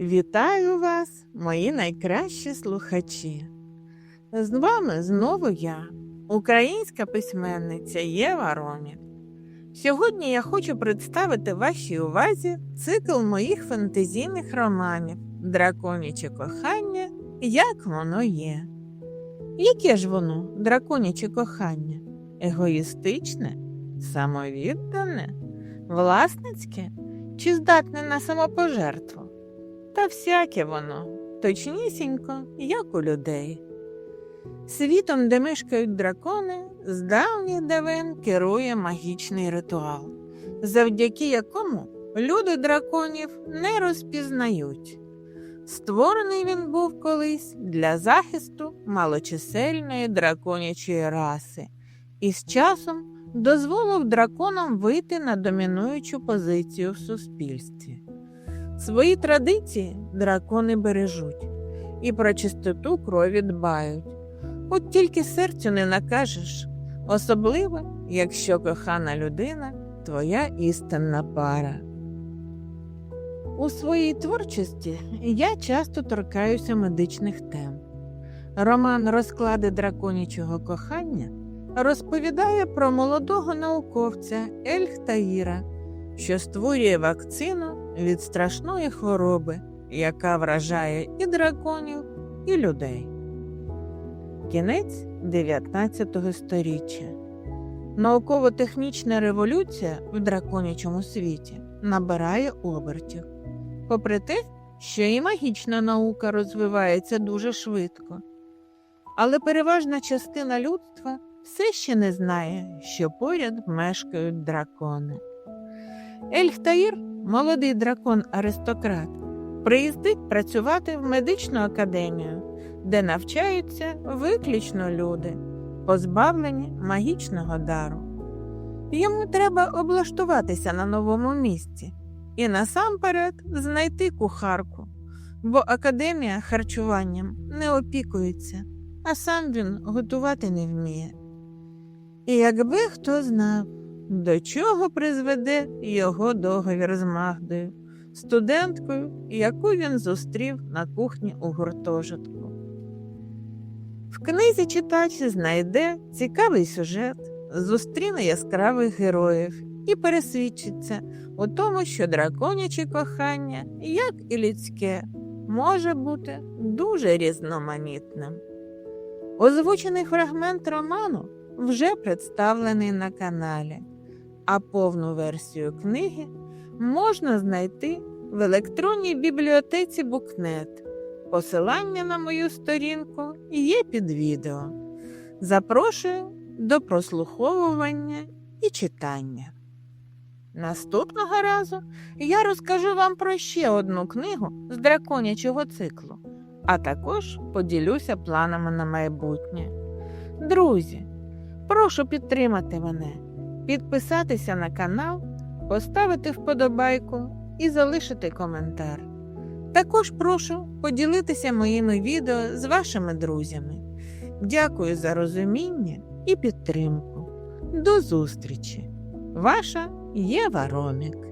Вітаю вас, мої найкращі слухачі. З вами знову я, українська письменниця Єва Ромік. Сьогодні я хочу представити вашій увазі цикл моїх фантазійних романів Драконяче кохання, як воно є. Яке ж воно, драконяче кохання? Егоїстичне, самовіддане, власницьке чи здатне на самопожертву? Та всяке воно, точнісінько, як у людей. Світом, де мешкають дракони, з давніх давен керує магічний ритуал, завдяки якому люди драконів не розпізнають. Створений він був колись для захисту малочисельної драконячої раси і з часом дозволив драконам вийти на домінуючу позицію в суспільстві. Свої традиції дракони бережуть і про чистоту крові дбають. От тільки серцю не накажеш, особливо, якщо кохана людина твоя істинна пара. У своїй творчості я часто торкаюся медичних тем. Роман Розклади драконячого кохання розповідає про молодого науковця Ельх Таїра, що створює вакцину від страшної хвороби, яка вражає і драконів, і людей. Кінець 19 століття. Науково-технічна революція в драконячому світі набирає обертів. Попри те, що і магічна наука розвивається дуже швидко. Але переважна частина людства все ще не знає, що поряд мешкають дракони. Ельхтаїр, молодий дракон-аристократ, приїздить працювати в медичну академію, де навчаються виключно люди, позбавлені магічного дару. Йому треба облаштуватися на новому місці і насамперед знайти кухарку, бо академія харчуванням не опікується, а сам він готувати не вміє. І якби хто знав, до чого призведе його договір з Магдою, студенткою, яку він зустрів на кухні у гуртожитку. В книзі читач знайде цікавий сюжет, зустріне яскравих героїв і пересвідчиться у тому, що драконяче кохання, як і людське, може бути дуже різноманітним. Озвучений фрагмент роману вже представлений на каналі, а повну версію книги можна знайти в електронній бібліотеці Букнет. Посилання на мою сторінку є під відео. Запрошую до прослуховування і читання. Наступного разу я розкажу вам про ще одну книгу з драконячого циклу, а також поділюся планами на майбутнє. Друзі, прошу підтримати мене, підписатися на канал, поставити вподобайку і залишити коментар. Також прошу поділитися моїми відео з вашими друзями. Дякую за розуміння і підтримку. До зустрічі! Ваша Єва Ромік